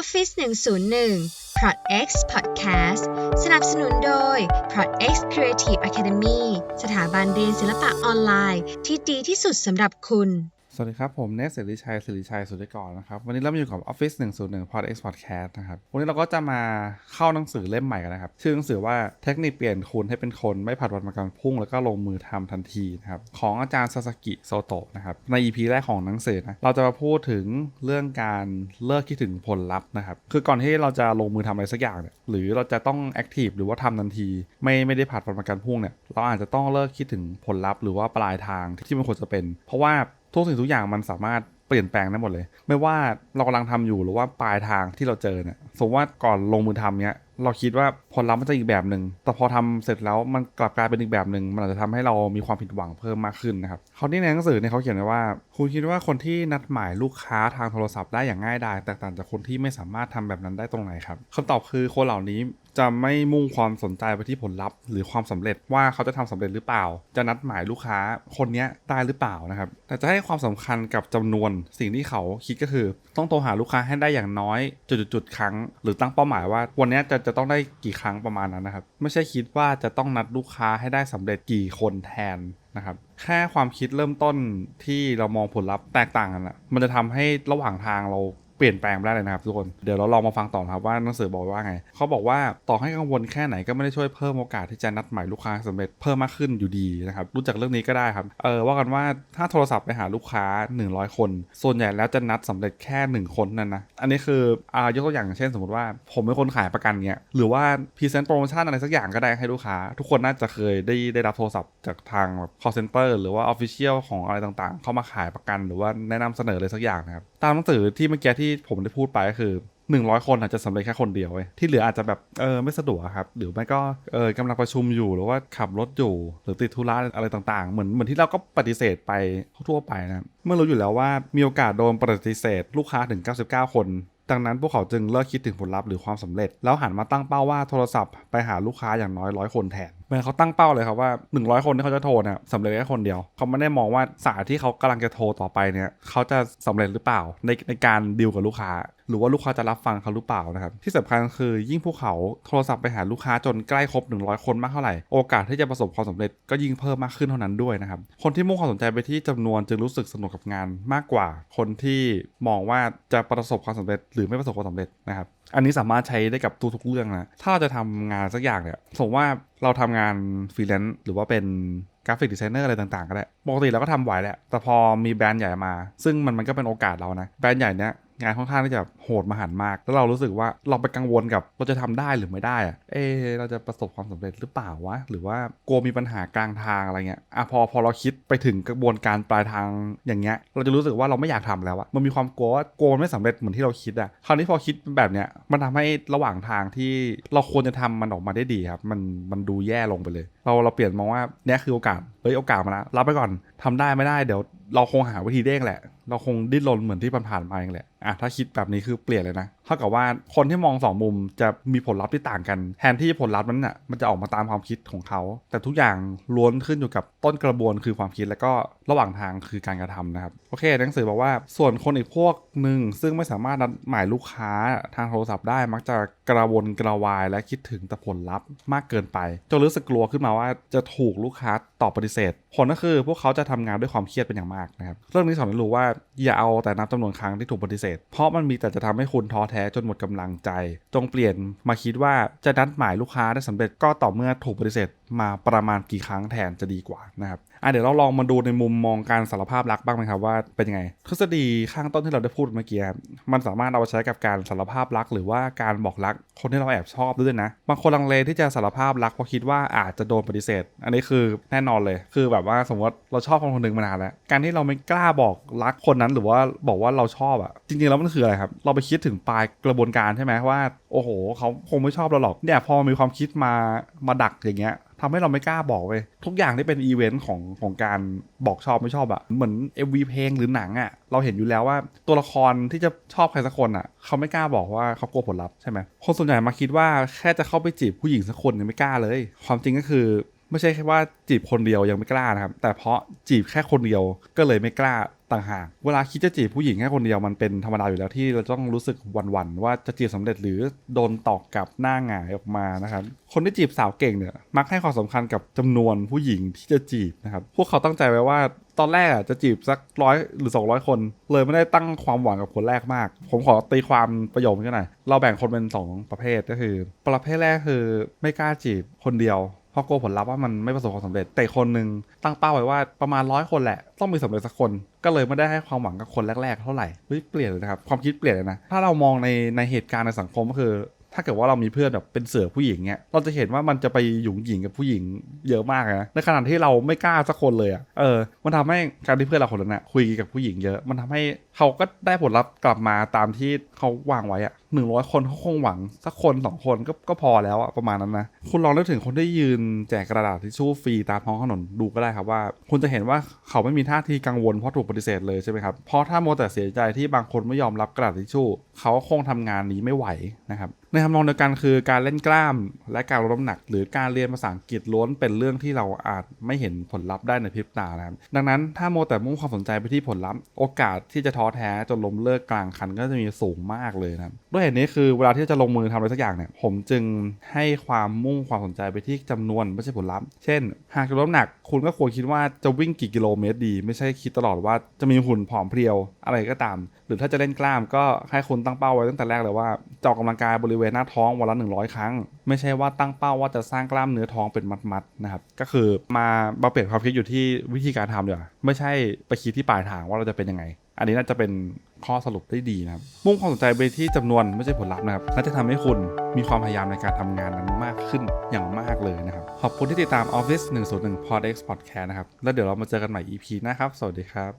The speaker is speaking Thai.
Office 101 Prod X Podcast สนับสนุนโดย Prod X Creative Academy สถาบันเรียนศิลปะออนไลน์ที่ดีที่สุดสำหรับคุณ สวัสดีครับ ผมเนสเสรีชัยสิริชัยสุริกรนะครับ วันนี้เรามาอยู่กับ Office 101 Pod X Podcast นะครับ วันนี้เราก็จะมาเข้าหนังสือเล่มใหม่กันนะครับ ชื่อหนังสือว่าเทคนิคเปลี่ยนคุณให้เป็นคนไม่ผัดวันประกันพรุ่ง แล้วก็ลงมือทำทันทีนะครับ ของอาจารย์ซาสกิโซโตะนะครับ ใน EP แรกของหนังสือนะ เราจะมาพูดถึงเรื่องการเลิกคิดถึงผลลัพธ์นะครับ คือก่อนที่เราจะลงมือทำอะไรสักอย่างเนี่ย หรือเราจะต้องแอคทีฟหรือว่าทำทันที ไม่ไม่ได้ผัดวันประกันพรุ่งเนี่ย เราอาจจะต้องเลิกคิดถึงผลลัพธ์หรือว่าปลายทางที่มันควรจะเป็น เพราะว่า ทุกสิ่งทุกอย่างมันสามารถเปลี่ยนแปลงได้หมดเลย ไม่ว่าเรากำลังทำอยู่หรือว่าปลายทางที่เราเจอเนี่ยสมมติว่าก่อนลงมือทำเนี้ยเราคิดว่าผลลัพธ์มันจะอีกแบบหนึ่ง แต่พอทำเสร็จแล้วมันกลับกลายเป็นอีกแบบหนึ่ง มันอาจจะทำให้เรามีความผิดหวังเพิ่มมากขึ้นนะครับเขาที่ในหนังสือเนี่ยเขาเขียนไว้ว่า คุณคิดว่าคนที่นัดหมายลูกค้าทางโทรศัพท์ได้อย่างง่ายดายแตกต่างจากคนที่ไม่สามารถทำแบบนั้นได้ตรงไหนครับคำตอบคือคนเหล่านี้ จะไม่มุ่งความสนใจไปที่ผลลัพธ์ หรือความสำเร็จว่าเขาจะทำสำเร็จหรือเปล่า จะนัดหมายลูกค้าคนนี้ได้หรือเปล่านะครับ แต่จะให้ความสำคัญกับจำนวนสิ่งที่เขาคิดก็คือ ต้องโทรหาลูกค้าให้ได้อย่างน้อยจุดๆๆครั้ง หรือตั้งเป้าหมายว่าวันนี้จะจะต้องได้กี่ครั้งประมาณนั้นนะครับ ไม่ใช่คิดว่าจะต้องนัดลูกค้าให้ได้สำเร็จกี่คนแทนนะครับแค่ความคิดเริ่มต้นที่เรามองผลลัพธ์แตกต่างกันอะมันจะทำให้ระหว่างทางเรา เปลี่ยนแปลงไปได้เลยนะครับทุกคนเดี๋ยวเราลองมาฟังต่อนะครับว่าหนังสือบอกว่าไงเขาบอกว่าต่อให้กังวลแค่ไหนก็ไม่ได้ช่วยเพิ่มโอกาสที่จะนัดหมายลูกค้าสำเร็จเพิ่มมากขึ้นอยู่ดีนะครับรู้จักเรื่องนี้ก็ได้ครับเออว่ากันว่าถ้าโทรศัพท์ไปหาลูกค้า 100 คน ส่วนใหญ่แล้วจะนัดสำเร็จแค่ 1 คนนั่นนะอันนี้คืออ่ายกตัวอย่างเช่นสมมติว่า ผมเป็นคนขายประกันเนี้ยหรือว่าพรีเซนต์โปรโมชั่นอะไรสักอย่างก็ได้ให้ลูกค้า ทุกคนน่าจะเคยได้ได้รับโทรศัพท์จากทางแบบ call center หรือว่า official ของอะไรต่างๆ เข้ามาขายประกัน หรือว่าแนะนำเสนอเลยสักอย่างนะครับตามหนังสือที่เมื่อกี้ทีที่ผมได้พูดไปก็คือ100คนอาจจะสำเร็จแค่คนเดียวเว้ยที่เหลืออาจจะแบบเออไม่สะดวกครับ หรือไม่ก็เออกำลังประชุมอยู่หรือว่าขับรถอยู่หรือติดธุระอะไรต่างๆ เหมือนเหมือนที่เราก็ปฏิเสธไปทั่วไปนะเมื่อรู้อยู่แล้วว่ามีโอกาสโดนปฏิเสธ ลูกค้าถึง 99 คนดังนั้นพวกเขาจึงเลิกคิดถึงผลลัพธ์หรือความสำเร็จ แล้วหันมาตั้งเป้าว่าโทรศัพท์ไปหาลูกค้าอย่างน้อยร้อยคนแทน มือนเขาตั้งเป้าเลยครับว่า 100 คนที่เขาจะโทรเนี่ยสำเร็จแค่คนเดียว เขาไม่ได้มองว่าสายที่เขากำลังจะโทรต่อไปเนี่ยเขาจะสำเร็จหรือเปล่าในในการดีลกับลูกค้า หรือว่าลูกค้าจะรับฟังเขาหรือเปล่านะครับที่สำคัญคือยิ่งพวกเขาโทรศัพท์ไปหาลูกค้าจนใกล้ครบ 100 คนมากเท่าไหร่โอกาสที่จะประสบความสำเร็จก็ยิ่งเพิ่มมากขึ้นเท่านั้นด้วยนะครับคนที่มุ่งความสนใจไปที่จำนวนจึงรู้สึกสนุกกับงานมากกว่า คนที่มองว่าจะประสบความสำเร็จหรือไม่ประสบความสำเร็จนะครับ อันนี้สามารถใช้ได้กับทุกๆเรื่องนะถ้าเราจะทำงานสักอย่างเนี่ยสมมติว่าเราทำงานฟรีแลนซ์หรือว่าเป็นกราฟิกดีไซเนอร์อะไรต่างๆ ก็ได้ ปกติเราก็ทำไหวแหละ แต่พอมีแบรนด์ใหญ่มา ซึ่งมันมันก็เป็นโอกาสเรานะ แบรนด์ใหญ่เนี้ย งานค่อนข้างที่จะโหดมหันมาก แล้วเรารู้สึกว่าเราไปกังวลกับเราจะทำได้หรือไม่ได้อะเอะเราจะประสบความสำเร็จหรือเปล่าวะ หรือว่ากลัวมีปัญหากลางทางอะไรเงี้ยอะพอพอเราคิดไปถึงกระบวนการปลายทางอย่างเงี้ย เราจะรู้สึกว่าเราไม่อยากทำแล้วอะมันมีความกลัวว่ากลัวไม่สำเร็จเหมือนที่เราคิดอะคราวนี้พอคิดแบบเนี้ยมันทำให้ระหว่างทางที่เราควรจะทำมันออกมาได้ดีครับ มันมันดูแย่ลงไปเลย เราเราเปลี่ยนมองว่าเนี้ยคือโอกาสเฮ้ยโอกาสมาแล้วรับไปก่อนทำได้ไม่ได้เดี๋ยวเราคงหาวิธีเด้งแหละ เราคงดิ้นรนเหมือนที่ผ่านๆมาเองแหละอะถ้าคิดแบบนี้คือเปลี่ยนเลยนะเท่ากับว่าคนที่มองสองมุมจะมีผลลัพธ์ที่ต่างกันแทนที่ผลลัพธ์นั้นน่ะมันจะออกมาตามความคิดของเขา แต่ทุกอย่างล้วนขึ้นอยู่กับต้นกระบวนคือความคิดแล้วก็ระหว่างทางคือการกระทำนะครับโอเคหนังสือบอกว่าส่วนคนอีกพวกหนึ่งซึ่งไม่สามารถนัดหมายลูกค้าทางโทรศัพท์ได้มักจะกระวนกระวายและคิดถึงแต่ผลลัพธ์มากเกินไปจนรู้สึกกลัวขึ้นมาว่าจะถูกลูกค้าตอบปฏิเสธ ผลก็คือพวกเขาจะทำงานด้วยความเครียดเป็นอย่างมากนะครับเรื่องนี้สอนให้รู้ว่าอย่าเอาแต่นับจำนวนครั้งที่ถูกปฏิเสธ เพราะมันมีแต่จะทำให้คุณท้อแท้จนหมดกำลังใจ จงเปลี่ยนมาคิดว่าจะนัดหมายลูกค้าได้สำเร็จก็ต่อเมื่อถูกปฏิเสธมาประมาณกี่ครั้งแทนจะดีกว่านะครับอะเดี๋ยวเราลองมาดูในมุมมองการสารภาพรักบ้างไหมครับว่าเป็นยังไง ทฤษฎีข้างต้นที่เราได้พูดเมื่อกี้มันสามารถเอาไปใช้กับการสารภาพรัก หรือว่าการบอกรักคนที่เราแอบชอบด้วยนะบางคนลังเลที่จะสารภาพรักเพราะคิดว่าอาจจะโดนปฏิเสธ อันนี้คือแน่นอนเลย คือแบบว่าสมมติเราชอบคนคนหนึ่งมานานแล้วการที่เราไม่กล้าบอกรักคนนั้นหรือว่าบอกว่าเราชอบอะจริงๆแล้วมันคืออะไรครับเราไปคิดถึงปลายกระบวนการใช่ไหมว่า โอ้โหเขาคงไม่ชอบเราหรอกเนี่ยพอมีความคิดมามาดักอย่างเงี้ยทำให้เราไม่กล้าบอกเว้ยทุกอย่างที่เป็นอีเวนต์ของของการบอกชอบไม่ชอบอะเหมือน MV เพลงหรือหนังอะเราเห็นอยู่แล้วว่าตัวละครที่จะชอบใครสักคนอะเขาไม่กล้าบอกว่าเขากลัวผลลัพธ์ใช่ไหมคนส่วนใหญ่มาคิดว่าแค่จะเข้าไปจีบผู้หญิงสักคนยังไม่กล้าเลย ความจริงก็คือไม่ใช่แค่ว่าจีบคนเดียวยังไม่กล้านะครับแต่เพราะจีบแค่คนเดียวก็เลยไม่กล้า ต่างหากเวลาคิดจะจีบผู้หญิงแค่คนเดียวมันเป็นธรรมดาอยู่แล้วที่เราต้องรู้สึกหวั่นๆว่าจะจีบสำเร็จหรือโดนตอกกลับหน้าหงายออกมานะครับคนที่จีบสาวเก่งเนี่ยมักให้ความสำคัญกับจำนวนผู้หญิงที่จะจีบนะครับพวกเขาตั้งใจไว้ว่าตอนแรกอะจะจีบสักร้อยหรือ 200 คน เลยไม่ได้ตั้งความหวังกับคนแรกมาก ผมขอตีความประโยคนี้หน่อยเราแบ่งคนเป็น 2 ประเภทก็คือ ประเภทแรกคือไม่กล้าจีบคนเดียว พราะกลัวผลลัพธ์ว่ามันไม่ประสบความสำเร็จ แต่คนหนึ่งตั้งเป้าไว้ว่าประมาณร้อยคนแหละ ต้องมีสำเร็จสักคน ก็เลยไม่ได้ให้ความหวังกับคนแรก ๆ เท่าไหร่เฮ้ยเปลี่ยนเลยนะครับ ความคิดเปลี่ยนเลยนะ ถ้าเรามองในในเหตุการณ์ในสังคมก็คือ ถ้าเกิดว่าเรามีเพื่อนแบบเป็นเสือผู้หญิงเนี่ยเราจะเห็นว่ามันจะไปหยุ่งหยิงกับผู้หญิงเยอะมากนะ ในขณะที่เราไม่กล้าสักคนเลยอะ่ะ เออ มันทำให้การที่เพื่อนเราคนนั้นนะคุยกับผู้หญิงเยอะ มันทำให้เขาก็ได้ผลลัพธ์กลับมาตามที่เขาวางไว้อะ หนึ่งร้อยคนเขาคงหวัง สักคนสองคนก็ก็พอแล้วอะประมาณนั้นนะ คุณลองนึกถึงคนที่ยืนแจกกระดาษทิชชู่ฟรีตามท้องถนนดูก็ได้ครับว่า คุณจะเห็นว่าเขาไม่มีท่าทีกังวลเพราะถูกปฏิเสธเลยใช่ไหมครับเพราะถ้าโมแต่เสียใจที่บางคนไม่ยอมรับกระดาษทิชชู่เขาคงทำงานนี้ไม่ไหวนะครับในทำนองเดียวกันคือการเล่นกล้ามและการลดน้ำหนัก หรือการเรียนภาษาอังกฤษล้วนเป็นเรื่องที่เราอาจไม่เห็นผลลัพธ์ได้ในพริบตานะครับดังนั้นถ้าโมแต่มุ่งความสนใจไปที่ผลลัพธ์ โอกาสที่จะท้อแท้จนล้มเลิกกลางคันก็จะมีสูงมากเลยนะด้วยเหตุนี้คือเวลาที่จะลงมือทำอะไรสักอย่างเนี่ย ผมจึงให้ความมุ่งความสนใจไปที่จำนวนไม่ใช่ผลลัพธ์ เช่น หากจะลดน้ำหนักคุณก็ควรคิดว่าจะวิ่งกี่กิโลเมตรดี ไม่ใช่คิดตลอดว่าจะมีหุ่นผอมเพรียวอะไรก็ตาม หรือถ้าจะเล่นกล้ามก็ให้คุณตั้งเป้าไว้ตั้งแต่แรกเลยว่าจะออกกำลังกายบริเวณหน้าท้องวันละ100 ครั้ง ไม่ใช่ว่าตั้งเป้าว่าจะสร้างกล้ามเนื้อท้องเป็นมัดๆนะครับก็คือมามาเปลี่ยนความคิดอยู่ที่วิธีการทำเดีกว่าไม่ใช่ไปคิดที่ปลายทางว่าเราจะเป็นยังไง อันนี้น่าจะเป็นข้อสรุปได้ดีนะครับ มุ่งความสนใจไปที่จำนวนไม่ใช่ผลลัพธ์นะครับน่าจะทำให้คุณมีความพยายามในการทำงานนั้นมากขึ้นอย่างมากเลยนะครับ ขอบคุณที่ติดตาม Office 101 Pod X Podcast นะครับ แล้วเดี๋ยวเรามาเจอกันใหม่ EP นะครับ สวัสดีครับ